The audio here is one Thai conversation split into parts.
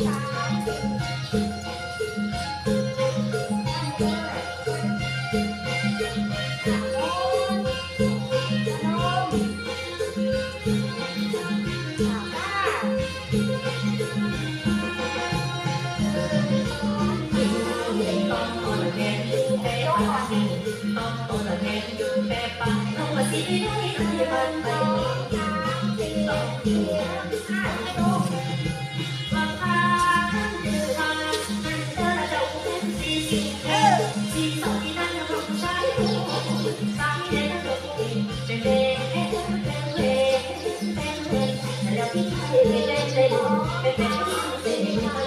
Yeah.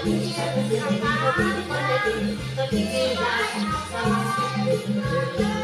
Thank you.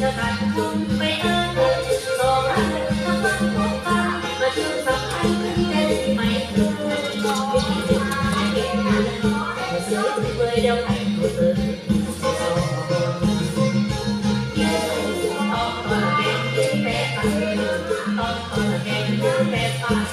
สะบัดจุนไปเอ้ยสองอันน้ำมันของามาถึสัมพันธ์แต่ที่ไม่ถึงบอกไม่เห็นเลยซื้อไปเดียไปกูเออต้องเปิดแงยืนปะไปต้งเปิดแกงยืนแปะ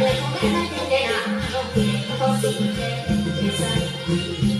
เลยรของแม่แม่เด็กๆอะก็ก็สิ่งเด็กในใจ